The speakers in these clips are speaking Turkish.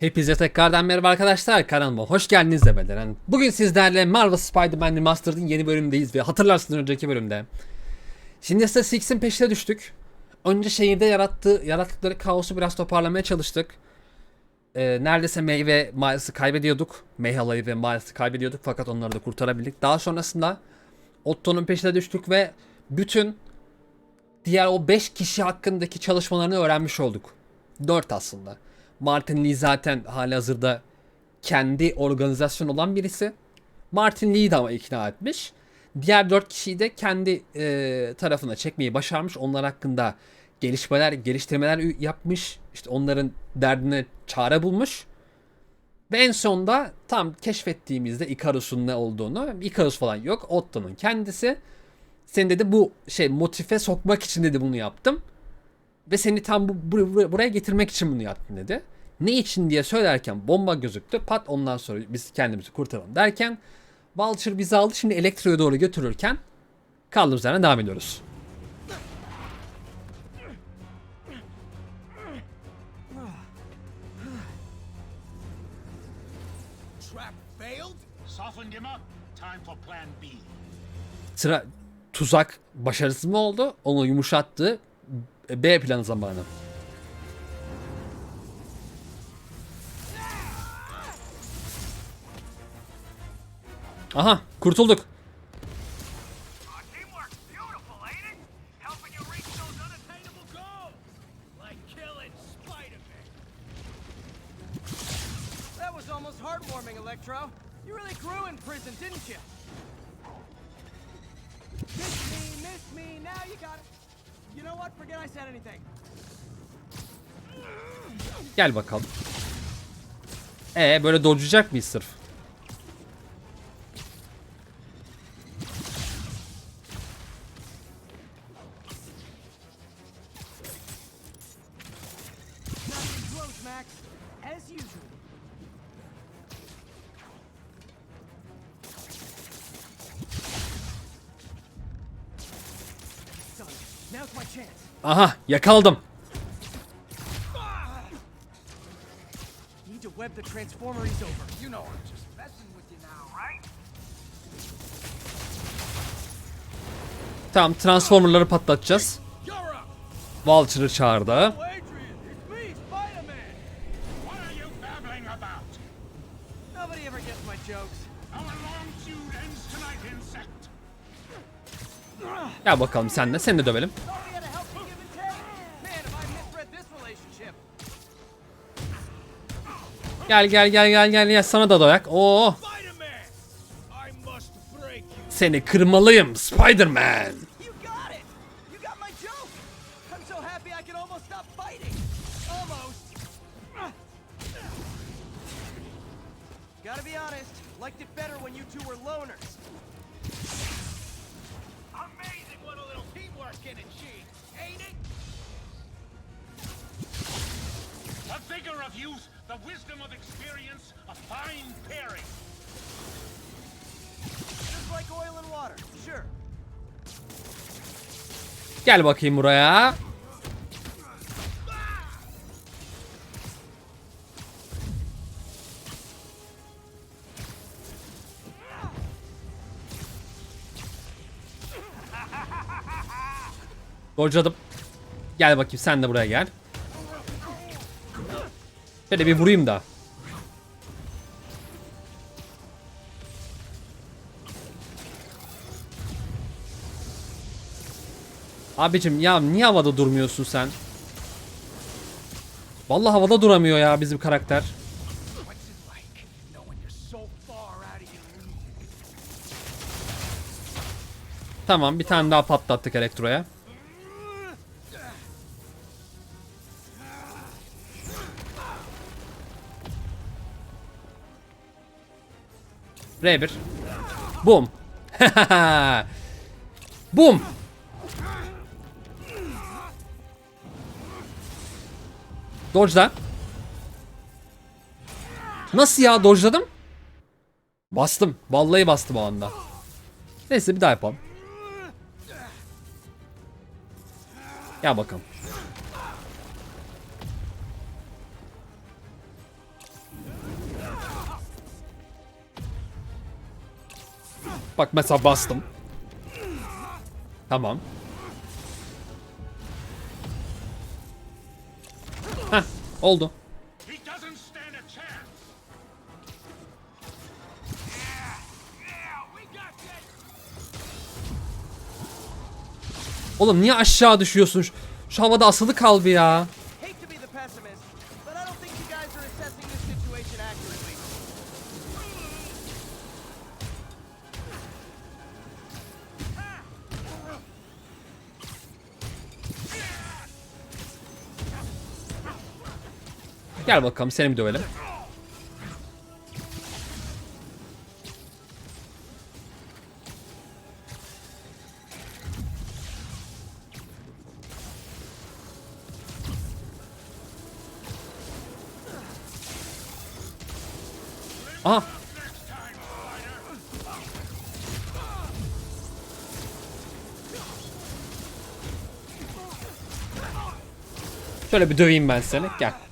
Hepinize tekrardan merhaba arkadaşlar kanalıma hoş geldiniz demeden. Bugün sizlerle Marvel Spider-Man Remastered'ın yeni bölümündeyiz ve hatırlarsınız önceki bölümde. Şimdi ise Six'in peşine düştük. Önce şehirde yarattığı, yarattıkları kaosu biraz toparlamaya çalıştık. Ee, neredeyse May ve Miles'ı kaybediyorduk. May halayı ve Miles'ı kaybediyorduk fakat onları da kurtarabildik. Daha sonrasında Otto'nun peşine düştük ve bütün diğer o 5 kişi hakkındaki çalışmalarını öğrenmiş olduk. 4 aslında. Martin Lee zaten hali hazırda kendi organizasyon olan birisi. Martin Lee'yi de ama ikna etmiş. Diğer 4 kişiyi de kendi e, tarafına çekmeyi başarmış. Onlar hakkında gelişmeler, geliştirmeler yapmış. İşte onların derdine çare bulmuş. Ve en sonunda tam keşfettiğimizde Icarus'un ne olduğunu, Icarus falan yok. Otto'nun kendisi. Seni dedi bu şey motife sokmak için dedi bunu yaptım. Ve seni tam bu, bu- bu- buraya getirmek için bunu yaptım dedi. Ne için diye söylerken bomba gözüktü. Pat ondan sonra biz kendimizi kurtaralım derken Vulture bizi aldı. Şimdi Elektro'ya doğru götürürken kaldığımız yerden devam ediyoruz. Sıra tuzak başarısız mı oldu? Onu yumuşattı. B planı zamanı. Aha kurtulduk. Gel bakalım. Ee böyle dodge'layacak mıyız sırf? Nothing close, The transformeries over. You know I'm just messing with you now, right? Tamam transformerları patlatacağız. Vulture'ı çağırdı. Adrian, it's me, Spider-Man. What are Gel gel gel gel gel gel sana da dayak. Oo seni kırmalıyım Spider-Man. Gotta be honest, liked it better when you two were loners. Amazing what a little teamwork can achieve, ain't it? The vigor of youth, the wisdom of experience, a fine pairing. Just like oil and water, sure. Gel bakayım buraya. Dodge'ladım. Gel bakayım sen de buraya gel. Şöyle bir vurayım da. Abicim ya niye havada durmuyorsun sen? Vallahi havada duramıyor ya bizim karakter. Tamam bir tane daha patlattık elektroya. R1. Boom. Boom. Dodge'da. Nasıl ya dodge'ladım? Bastım. Vallahi bastım o anda. Neyse bir daha yapalım. Gel bakalım. Bak mesela bastım. Tamam. Heh, oldu. Oğlum niye aşağı düşüyorsun? Şu havada asılı kal bir ya. Gel bakalım seni bir dövelim. Aha. Şöyle bir döveyim ben seni. Gel.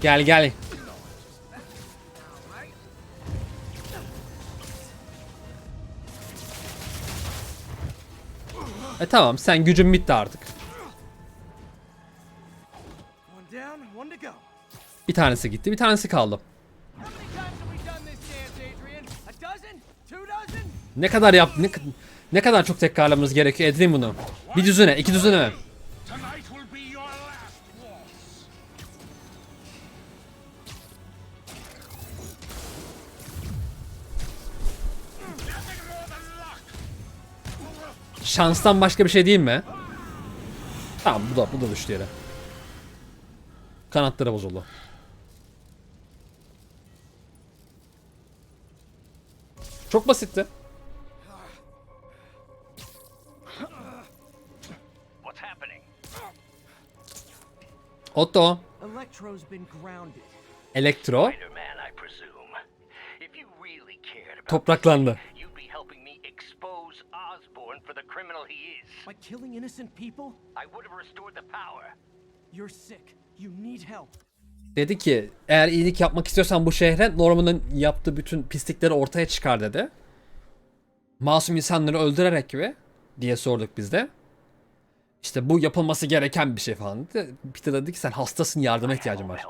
Gel gel. E tamam sen gücün bitti artık. Bir tanesi gitti bir tanesi kaldı. Ne kadar yap ne, ne kadar çok tekrarlamamız gerekiyor Edrin bunu. Bir düzüne iki düzüne. Tonight Şanstan başka bir şey değil mi? Tamam bu da bu da düştü yere. Kanatları bozuldu. Çok basitti. Otto, Electro's been grounded. Elektro Spider-Man, Osborn for the criminal he is. By killing innocent people? I would have restored the power. You're sick. You need help. Dedi ki eğer iyilik yapmak istiyorsan bu şehre Norman'ın yaptığı bütün pislikleri ortaya çıkar dedi. Masum insanları öldürerek gibi diye sorduk biz de. İşte bu yapılması gereken bir şey falan dedi. Peter dedi ki sen hastasın yardıma ihtiyacım var.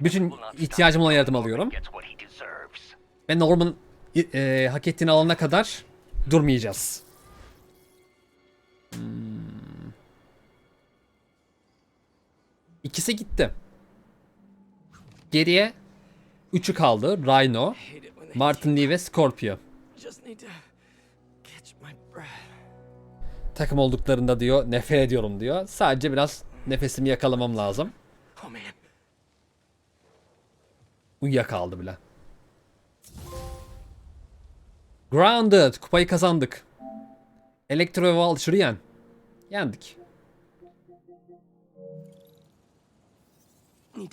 Bütün ihtiyacım olan yardım alıyorum. Ve Norman e, hak ettiğini alana kadar durmayacağız. Hmm. İkisi gitti. Geriye üçü kaldı. Rhino, Martin Lee ve Scorpio. Takım olduklarında diyor nefret ediyorum diyor. Sadece biraz nefesimi yakalamam lazım. Oh. Uyuyakaldı bile. Grounded. Kupayı kazandık. Elektro ve Vulture'ı yen. Yendik.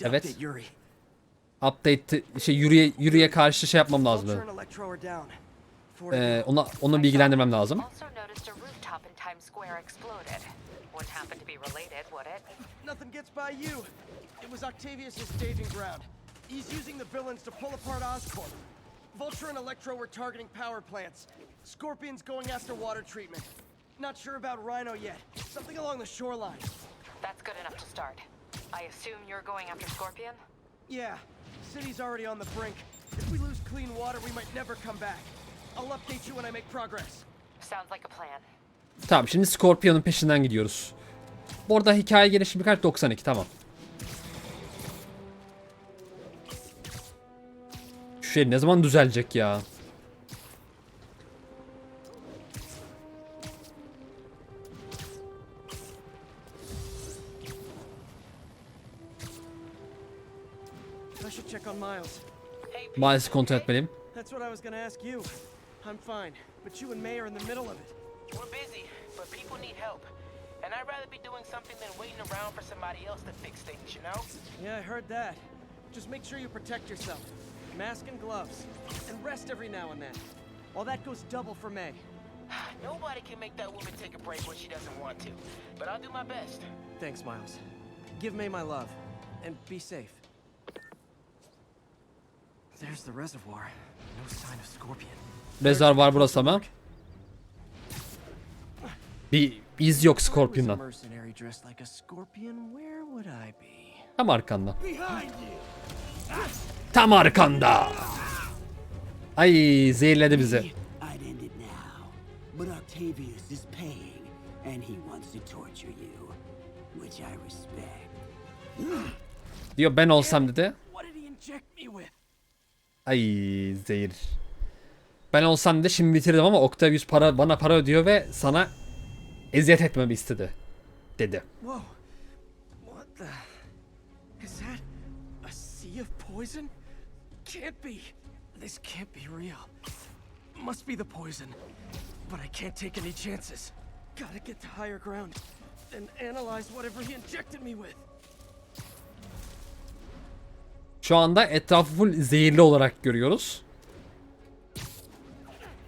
Evet. update Yuri. Update şey yürüye yürüye karşı şey yapmam lazım. Ee, ona onu bilgilendirmem lazım. To be related, would it? Nothing gets by you. It was Octavius' staging ground. He's using the villains to pull apart Oscorp. Vulture and Electro were targeting power plants. Scorpion's going after water treatment. Not sure about Rhino yet. Something along the shoreline. That's good enough to start. I assume you're going after Scorpion? Yeah, city's already on the brink. If we lose clean water, we might never come back. I'll update you when I make progress. Sounds like a plan. Tamam şimdi Scorpion'un peşinden gidiyoruz. Bu arada hikaye gelişimi kaç? 92 tamam. Şu şey ne zaman düzelecek ya? I should check on Miles. Hey, Maalesef kontrol etmeliyim. That's what I was gonna ask you. I'm fine, but you and May are in the middle of it. We're busy, but people need help. And I'd rather be doing something than waiting around for somebody else to fix things, you know? Yeah, I heard that. Just make sure you protect yourself. Mask and gloves. And rest every now and then. All that goes double for May. Nobody can make that woman take a break when she doesn't want to. But I'll do my best. Thanks, Miles. Give May my love. And be safe. There's the reservoir. No sign of Scorpion. Rezervuar burası ama. Bir iz yok Scorpion'dan. Tam arkanda. Tam arkanda. Ay zehirledi bizi. I'd end it now. But Octavius is paying, and he wants to torture you. Which I respect. Diyor ben olsam dedi. Ay zehir. Ben olsam dedi şimdi bitirdim ama Octavius para bana para ödüyor ve sana eziyet etmemi istedi. Dedi. Whoa. What the? Is that a sea of poison? Can't be. This can't be real. Must be the poison. But I can't take any chances. Gotta get to higher ground and analyze whatever he injected me with. Şu anda etrafı full zehirli olarak görüyoruz.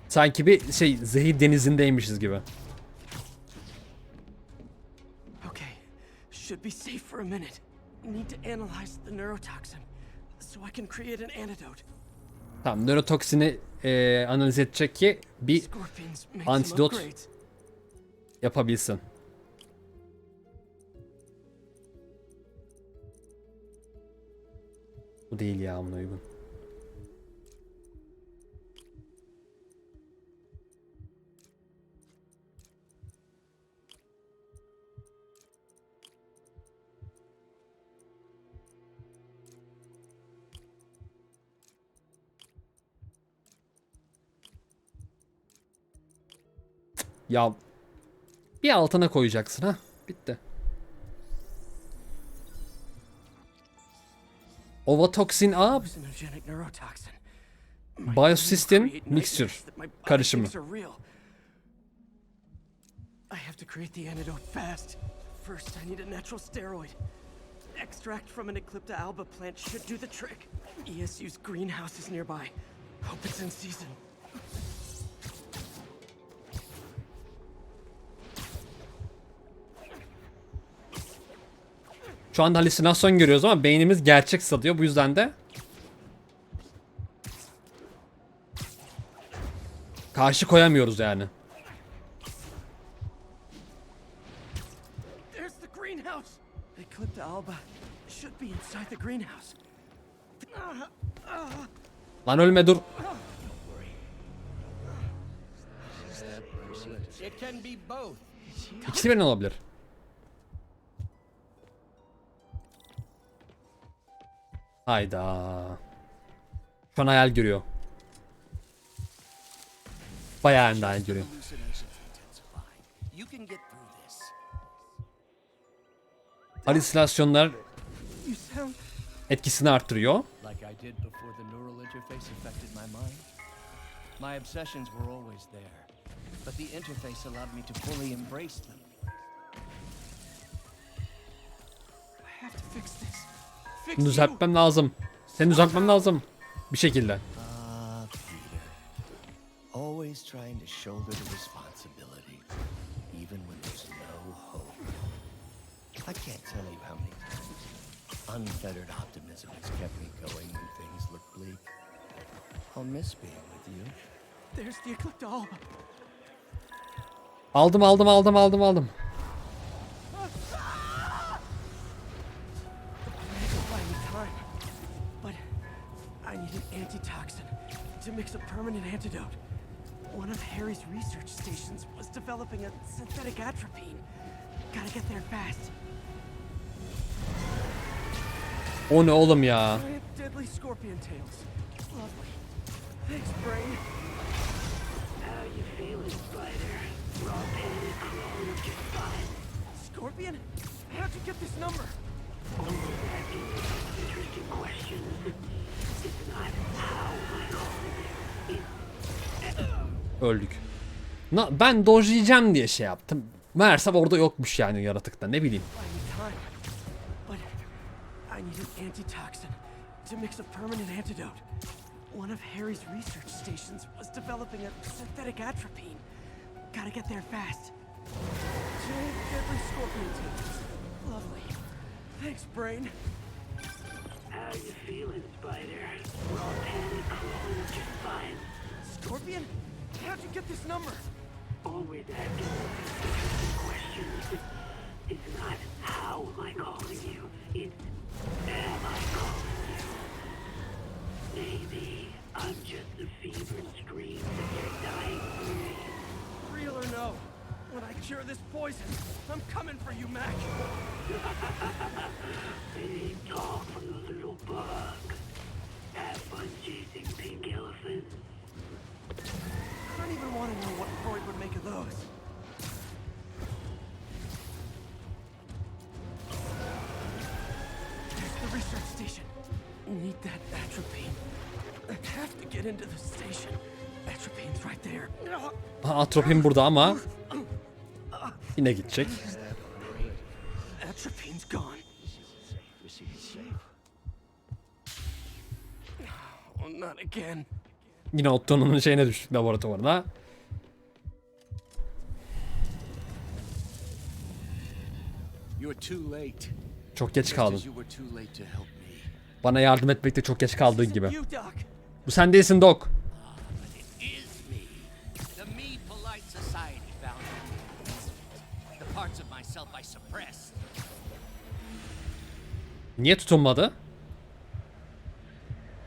Sanki bir şey zehir denizindeymişiz gibi. Okay, should be safe for a minute. Need to analyze the neurotoxin so I can create an antidote. Tamam nörotoksini eee, analiz edecek ki bir upgrades. yapabilsin. Bu değil ya buna uygun. Ya bir altına koyacaksın ha. Bitti. Ovatoksin A Biosystem body karışımı. I have to create the antidote fast. First, I need a natural steroid. Extract from an Eclipta alba plant should do the trick. ESU's greenhouse is nearby. Hope it's in season. Şu anda halüsinasyon görüyoruz ama beynimiz gerçek satıyor. Bu yüzden de karşı koyamıyoruz yani. There's the greenhouse. Eclipta alba should be inside the greenhouse. Lan ölme dur. It can be both. İkisi birden olabilir. Hayda. Şu an hayal görüyor. Bayağı hem de hayal görüyor. Halüsinasyonlar etkisini mind. My obsessions were always there, but the interface allowed me to fully embrace them. I have to fix this. Fix Bunu düzeltmem lazım. Seni düzeltmem lazım. Bir şekilde. Peter. Always trying to shoulder the responsibility, even when there's no hope. I can't tell you how many times unfettered optimism has kept me going when things look bleak. I'll miss being with you. There's the Eclipta alba. Aldım aldım aldım aldım aldım. Mix a permanent antidote. One of Harry's research stations was developing a synthetic atropine. Gotta get there fast. O ne oğlum ya? Deadly scorpion tails. Lovely. Thanks, brain. How you feeling, Spider? Raw pain and crawling up your spine. Scorpion? How'd you get this number? Öldük. Na, ben dojlayacağım diye şey yaptım. Meğersem orada yokmuş yani yaratıkta ne bileyim. To mix a permanent antidote. One of Harry's research stations was developing a synthetic atropine. Gotta get there fast. Giant deadly scorpion tubes. Lovely. Thanks, Brain. How are you feeling, Spider? Raw panic crawling just fine. Scorpion? How'd you get this number? Always asking interesting questions. It's not how am I calling you, it's am I calling you. Maybe I'm just the fevered screams of your dying brain. Real or no? When I cure this poison, I'm coming for you, Mac. Big talk from the little bug. Have fun chasing pink elephants. I don't even want to know what Freud would make of those. There's the research station. Need that atropine. I have to get into the station. Atropine's right there. Atropin burada ama not again. Yine Otto'nun şeyine düştük laboratuvarına. Çok geç kaldın. Bana yardım etmekte çok geç kaldığın gibi. Bu sen değilsin Doc. Niye tutunmadı?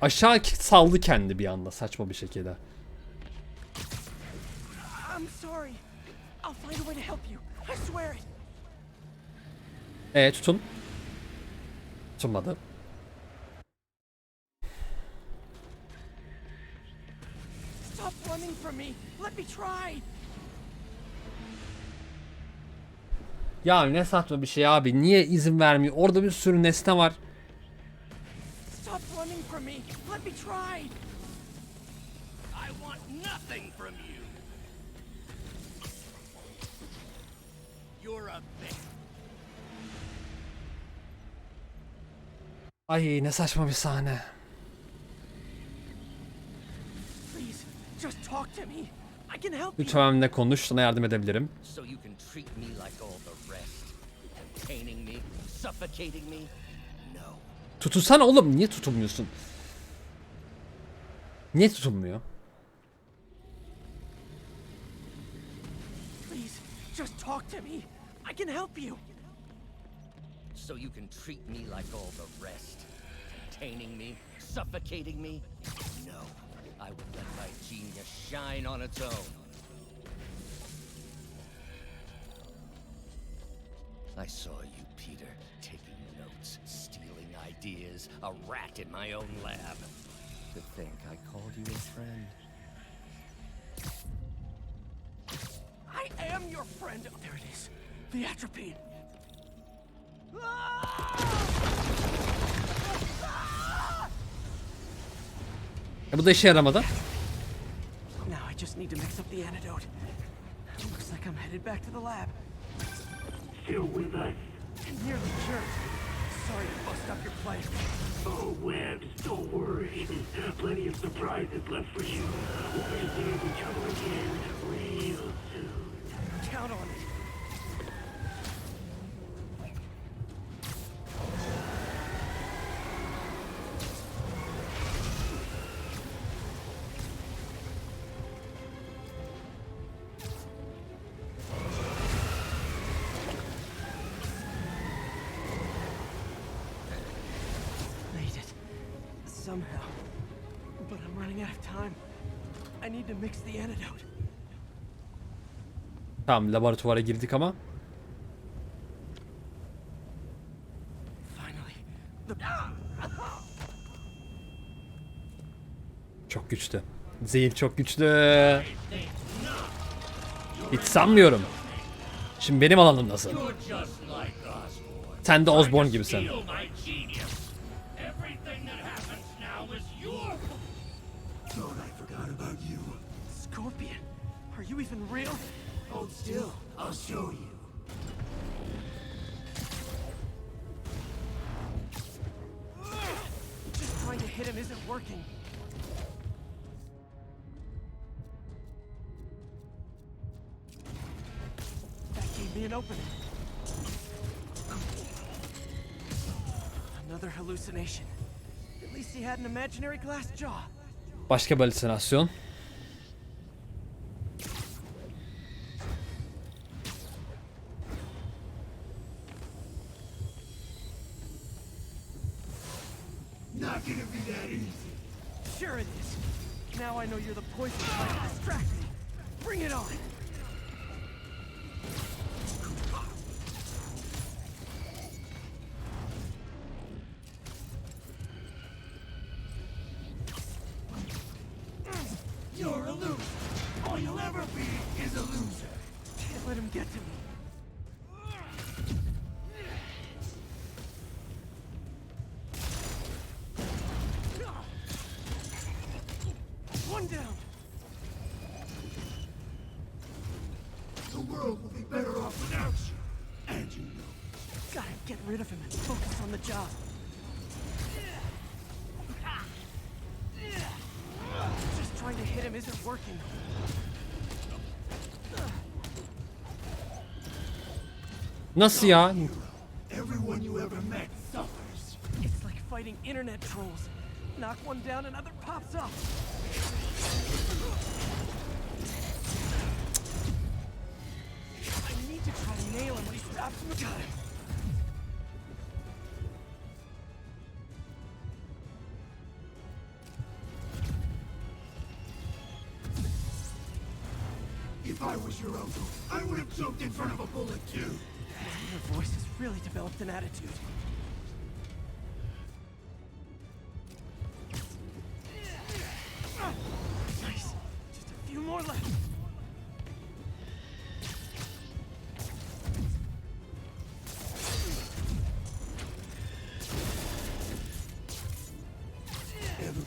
Aşağı saldı kendi bir anda saçma bir şekilde. E tutun. Tutunmadı. Stop running from me. Let me try. Ya ne saçma bir şey abi. Niye izin vermiyor? Orada bir sürü nesne var. Stop running from me. Let me try. I want nothing from you. You're a thing. Ay ne saçma bir sahne. Please, just talk to me. Lütfen benimle konuş. Sana yardım edebilirim. Tutunsana oğlum. Niye tutunmuyorsun? Niye tutunmuyor? Please, just talk to me. I can help you. So you can treat me like all the rest. Containing me, suffocating me. No. I will let my genius shine on its own. I saw you, Peter, taking notes, stealing ideas, a rat in my own lab. To think I called you a friend. I am your friend. Oh, there it is. The atropine. Ah! E bu da işe yaramadı. Now I just Somehow. But I'm running out of time. I need to mix the antidote. Tamam laboratuvara girdik ama. Çok güçlü. Zehir çok güçlü. Hiç sanmıyorum. Şimdi benim alanım nasıl? Sen de Osborn gibisin. Even real? Hold still. I'll show you. Just trying to hit him isn't working. That gave me an opening. Another hallucination. At least he had an imaginary glass jaw. Başka bir halüsinasyon. Get to me. One down. The world will be better off without you. And you know. Gotta get rid of him and focus on the job. Just trying to hit him isn't working. Nasıl ya? Everyone you ever met suffers. It's like fighting internet trolls. Knock one down, another pops up. I need to try to nail him when he stops me. Got him. If I was your uncle, I would have jumped in front of a bullet too. Voice has really developed an attitude. Nice. Just a few more left.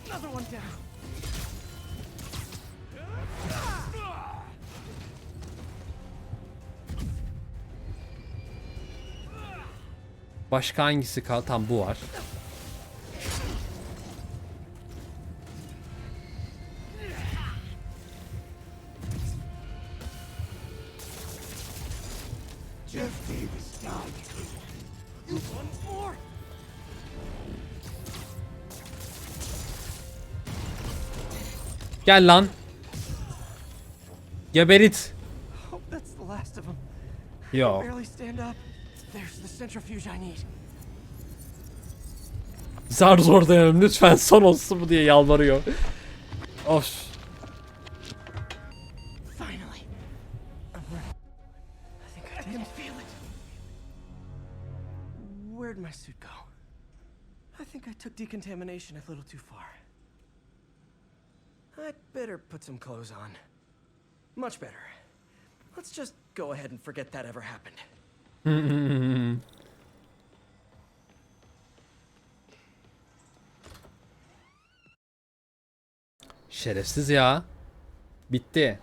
Another one down. Başka hangisi kal? Tam bu var. Gel lan. Geberit. Yo. Centrifuge I need. Zar zor dayanırım lütfen son olsun bu diye yalvarıyor. Of. Finally. I'm ready. I think I can feel it. Where'd my suit go? I think I took decontamination a little too far. I'd better put some clothes on. Much better. Let's just go ahead and forget that ever happened. Şerefsiz ya. Bitti.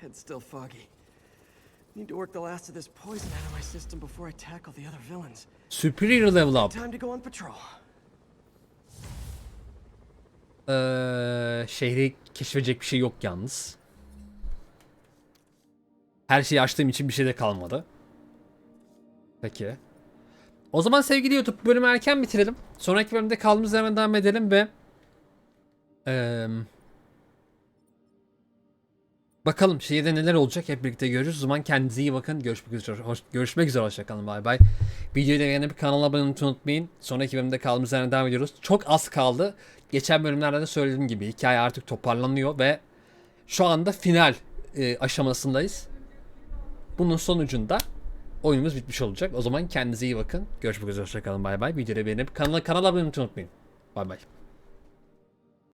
Head's still foggy. Need to work the last of this poison out of my system before I tackle the other villains. Superior level up. Time to go on patrol. Ee, şehri keşfedecek bir şey yok yalnız. Her şeyi açtığım için bir şey de kalmadı. Peki. O zaman sevgili YouTube bölümü erken bitirelim. Sonraki bölümde kaldığımız yerden devam edelim ve eee, bakalım şehirde neler olacak hep birlikte görürüz. O zaman kendinize iyi bakın. Görüşmek üzere. Hoş, görüşmek üzere. Hoşçakalın. Bay bay. Videoyu beğenip kanala abone olmayı unutmayın. Sonraki bölümde kaldığımız yerden devam ediyoruz. Çok az kaldı. Geçen bölümlerde de söylediğim gibi hikaye artık toparlanıyor ve şu anda final e, aşamasındayız. Bunun sonucunda oyunumuz bitmiş olacak. O zaman kendinize iyi bakın. Görüşmek üzere. Hoşçakalın. Bay bay. Videoyu beğenip kanala, kanala abone olmayı unutmayın. Bay bay.